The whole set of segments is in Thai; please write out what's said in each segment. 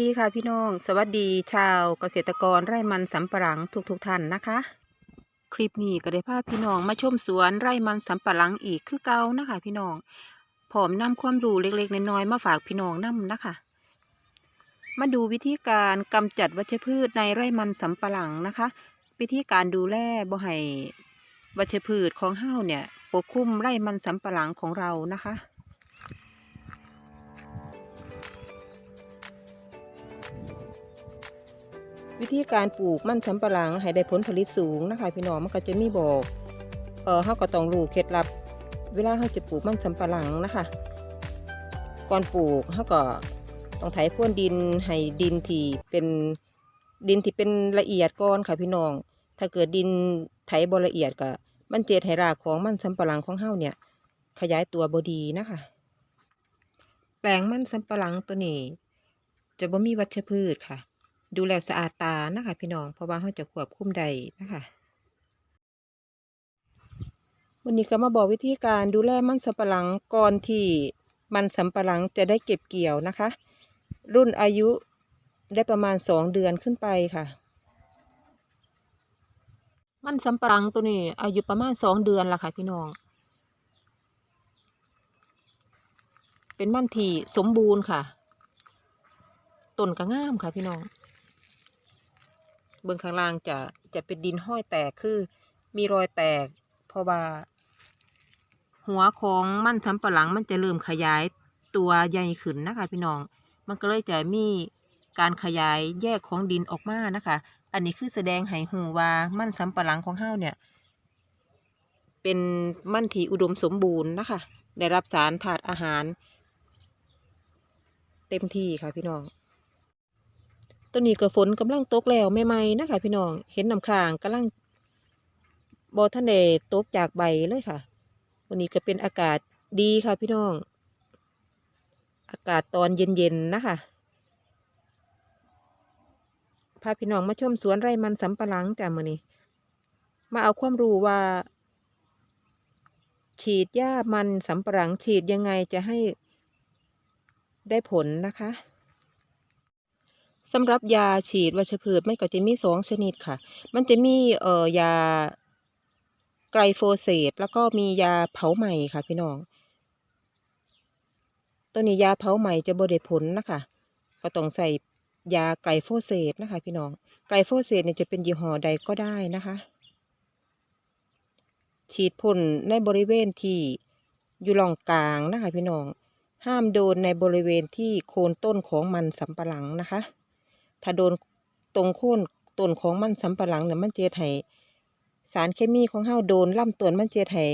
ดีค่ะพี่น้อง สวัสดีชาวเกษตรกรไร่มันสำปะหลังทุกๆทท่านนะคะ คลิปนี้ก็ได้พาพี่น้องมาชมสวนไร่มันสำปะหลังอีกคือเก่านะคะพี่น้องผอมนำความรู้เล็กๆน้อยๆมาฝากพี่น้องนํนะคะ มาดูวิธีการกำจัดวัชพืชในไร่มันสำปะหลังนะคะ วิธีการดูแลบ่ให้วัชพืชของเฮ้าเนี่ยปกคลุมไร่มันสำปะหลังของเรานะคะ วิธีการปลูกมันสำปะหลังให้ได้ผลผลิตสูงนะคะพี่น้องมันก็จะมีบอกเออเฮาก็ต้องรู้เคล็ดลับ เวลาเฮาจะปลูกมันสำปะหลังนะคะ ก่อนปลูกเฮาก็ต้องไถพรวนดินให้ดินที่เป็นดินที่เป็นละเอียดก่อนค่ะพี่น้อง ถ้าเกิดดินไถบ่ละเอียดก็มันเจดให้รากของมันสำปะหลังของเฮาเนี่ย ขยายตัวบ่ดีนะคะ แปลงมันสำปะหลังตัวนี้ จะบ่มีวัชพืชค่ะ ดูแลสะอาดตานะคะ พี่น้อง เพราะว่าเขาจะควบคุมได้นะคะวันนี้ก็มาบอกวิธีการดูแลมันสำปะหลังก่อนที่มันสำปะหลังจะได้เก็บเกี่ยวนะคะ รุ่นอายุได้ประมาณสองเดือนขึ้นไปค่ะ มันสำปะหลังตัวนี้ อายุประมาณสองเดือนละค่ะพี่น้อง เป็นมันที่สมบูรณ์ค่ะต้นก็งามค่ะพี่น้อง เบื้องข้างล่างจะจะเป็นดินห้อยแตกคือมีรอยแตก เพราะว่า หัวของมันสำปะหลังมันจะเริ่มขยายตัวใหญ่ขึ้นนะคะพี่น้อง มันก็เลยจะมีการขยายแยกของดินออกมานะคะ อันนี้คือแสดงให้หูว่ามันสำปะหลังของเฮาเนี่ย เป็นมันที่อุดมสมบูรณ์นะคะ ได้รับสารถาดอาหาร เต็มที่ค่ะพี่น้อง ตัวนี้ก็ฝนกำลังตกแล้วใหม่ๆนะคะพี่น้องเห็นน้ำค้างกำลังบอท่านเดตกจากใบเลยค่ะ วันนี้ก็เป็นอากาศดีค่ะพี่น้อง อากาศตอนเย็นๆนะคะพาพี่น้องมาชมสวนไร่มันสำปะหลังจ้ะมื้อนี้ มาเอาความรู้ว่า ฉีดหญ้ามันสำปะหลังฉีดยังไงจะให้ได้ผลนะคะ สำหรับยาฉีดวัชพืชมันก็จะมีสองชนิดค่ะ มันจะมีเอ่อยาไกลโฟเสตแล้วก็มียาเผาไหม้ค่ะพี่น้อง ตัวนี้ยาเผาไหม้จะบ่ได้ผลนะคะ ก็ต้องใส่ยาไกลโฟเสตนะคะ พี่น้อง ไกลโฟเสตเนี่ยจะเป็นยี่ห้อใดก็ได้นะคะ ฉีดพ่นในบริเวณที่อยู่ร่องกลางนะคะ พี่น้อง ห้ามโดนในบริเวณที่โคนต้นของมันสำปะหลังนะคะ ถ้าโดนตรงโค่นต้นของมันสำปะหลังเนี่ยมันเจดให้สารเคมีของเฮาโดนลำต้นมันเจดให้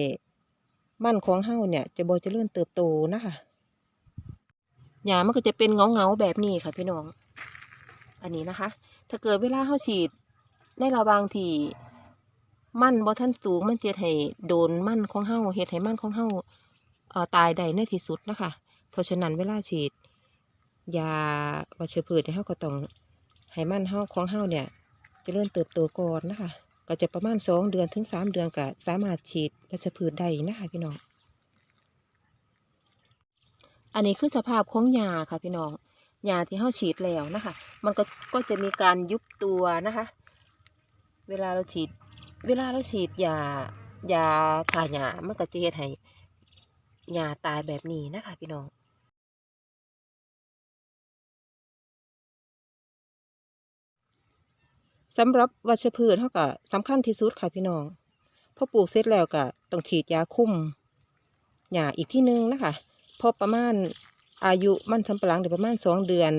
มันของเฮาเนี่ย จะบ่เจริญเติบโตนะคะหญ้ามันก็จะเป็นเงาเงาแบบนี้ค่ะพี่น้อง อันนี้นะคะ ถ้าเกิดเวลาเฮาฉีดในระหว่างที่มันบ่ทันสูงมันเจดให้โดนมันของเฮาเฮ็ดให้มันของเฮาเอ่อตายได้ในที่สุดนะคะ เพราะฉะนั้นเวลาฉีดยาวัชพืชเนี่ยเฮาก็ต้อง ให้มันเฮาของเฮาเนี่ยจเจริญเติบโตก่อนนะคะ ก็จะประมาณสองเดือนถึงสามเดือนก็สามารถฉีดวัชพืชได้นะคะพี่น้อง อันนี้คือสภาพของยาค่ะพี่น้องยาที่เฮาฉีดแล้วนะคะ มันก็ก็จะมีการยุบตัวนะคะ เวลาเราฉีด เวลาเราฉีดยายาฆ่าหญ้ามันก็จะเฮ็ดให้หญ้าตายแบบนี้นะคะพี่น้อง สำหรับวัชพืชเขาก็สำคัญที่สุดค่ะพี่น้องพอปลูกเสร็จแล้วก็ต้องฉีดยาคุ้มหญ้าอีกที่นึงนะคะพอประมาณอายุมันสำปะหลังเดี๋ยวประมาณสองเดือน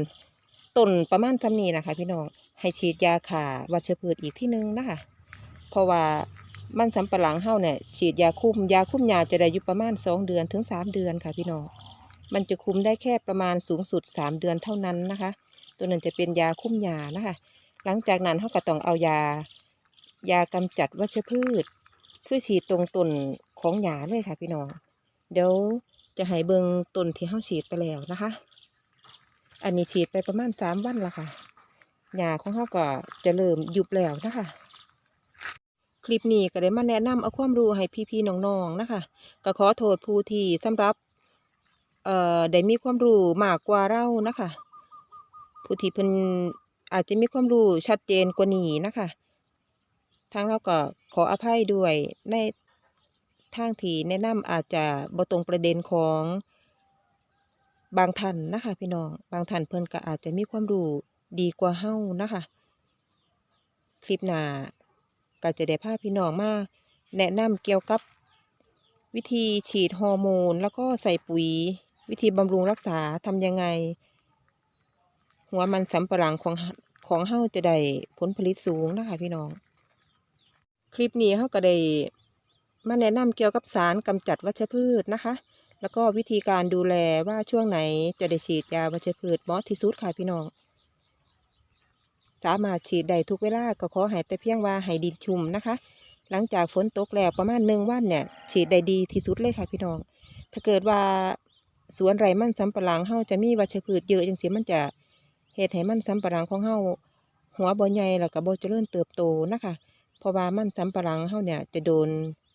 ต้นประมาณจำนี้นะคะ พี่น้องให้ฉีดยาฆ่าวัชพืชอีกที่นึงนะคะเพราะว่ามันสำปะหลังเฮาเนี่ยฉีดยาคุมยาคุมยาจะได้อยู่ประมาณสองเดือนถึงสามเดือนค่ะพี่น้องมันจะคุมได้แค่ประมาณสูงสุดสามเดือนเท่านั้นนะคะ ตัวนั้นจะเป็นยาคุมยานะคะ หลังจากนั้นเขาก็ต้องเอายา ยากำจัดวัชพืช คือฉีดตรงต้นของหญ้าเลยค่ะพี่น้อง เดี๋ยวจะให้เบิงต้นที่เขาฉีดไปแล้วนะคะ อันนี้ฉีดไปประมาณสามวันละค่ะหญ้าของเขาก็จะเริ่มยุบแล้วนะคะคลิปนี้ก็ได้มาแนะนำเอาความรู้ให้พี่ๆน้องๆนะคะ ก็ขอโทษผู้ที่สำหรับเอ่อได้มีความรู้มากกว่าเรานะคะ ผู้ที่เพิ่น อาจจะมีความรู้ชัดเจนกว่านี้นะคะ ทางเราก็ขออภัยด้วยในทางที่แนะนำอาจจะบ่ตรงประเด็นของบางท่านนะคะ พี่น้อง บางท่านเพิ่นก็อาจจะมีความรู้ดีกว่าเฮานะคะ คลิปหน้าก็จะได้พาพี่น้องมาแนะนำเกี่ยวกับวิธีฉีดฮอร์โมน แล้วก็ใส่ปุ๋ย วิธีบำรุงรักษาทำยังไง หัวมันสำปะหลังของของเฮาจะได้ผลผลิตสูงนะคะพี่น้อง คลิปนี้เฮาก็ได้มาแนะนำเกี่ยวกับสารกำจัดวัชพืชนะคะ แล้วก็วิธีการดูแลว่าช่วงไหนจะได้ฉีดยาวัชพืชเหมาะที่สุดค่ะพี่น้อง สามารถฉีดได้ทุกเวลาก็ขอให้แต่เพียงว่าให้ดินชุ่มนะคะ หลังจากฝนตกแล้วประมาณหนึ่งวันเนี่ย ฉีดได้ดีที่สุดเลยค่ะพี่น้อง ถ้าเกิดว่าสวนไร่มันสำปะหลังเฮาจะมีวัชพืชเยอะจังซี่มันจะ เฮ็ดให้มันสำปะหลังของเฮาหัวบ่ใหญ่แล้วก็บ่เจริญเติบโตนะคะเพราะว่ามันสำปะหลังเฮาเนี่ยจะโดน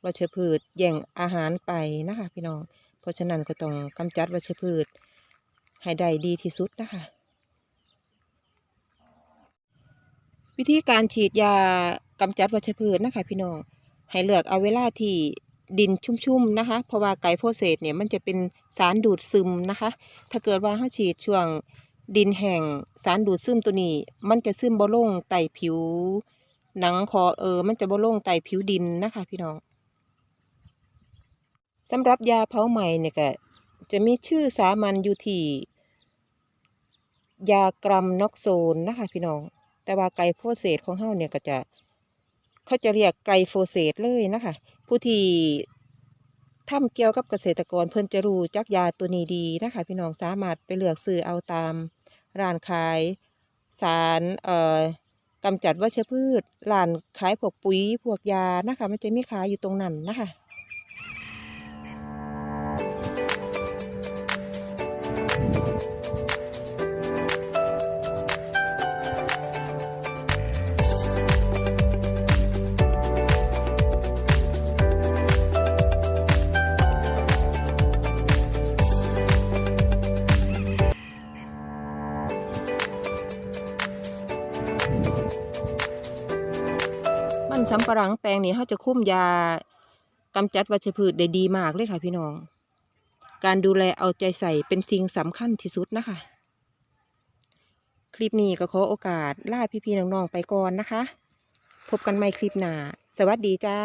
วัชพืชแย่งอาหารไปนะคะ พี่น้อง เพราะฉะนั้นก็ต้องกำจัดวัชพืชให้ได้ดีที่สุดนะคะ วิธีการฉีดยากำจัดวัชพืชนะคะ พี่น้องให้เลือกเอาเวลาที่ดินชุ่มๆนะคะ เพราะว่าไกลโพเซตเนี่ยมันจะเป็นสารดูดซึมนะคะ ถ้าเกิดว่าเราฉีดช่วง ดินแห้งสารดูดซึมตัวนี้ มันจะซึมบ่ลงไตผิว หนังคอเออ มันจะบ่ลงไตผิวดินนะคะพี่น้องสำหรับยาเผาไหม้เนี่ยก็จะมีชื่อสามัญอยู่ที่ยากรัมน็อกโซนนะคะพี่น้อง แต่ว่าไกลโพเซตของเฮาเนี่ยก็จะเขาจะเรียกไกลโฟเซตเลยนะคะ ผู้ที่ทำเกี่ยวกับเกษตรกรเพิ่นจะรู้จักยาตัวนี้ดีนะคะ พี่น้องสามารถไปเลือกซื้อเอาตาม ร้านขายสารเอ่อกำจัดวัชพืชร้านขายพวกปุ๋ยพวกยานะคะ มันจะมีขายอยู่ตรงนั้นนะคะ มันสำปะหลังแปลงนี้เขาจะคุ้มยากำจัดวัชพืชได้ดีมากเลยค่ะพี่น้อง การดูแลเอาใจใส่เป็นสิ่งสำคัญที่สุดนะคะ คลิปนี้ก็ขอโอกาสล่าพี่ๆน้องๆไปก่อนนะคะ พบกันใหม่คลิปหน้า สวัสดีจ้า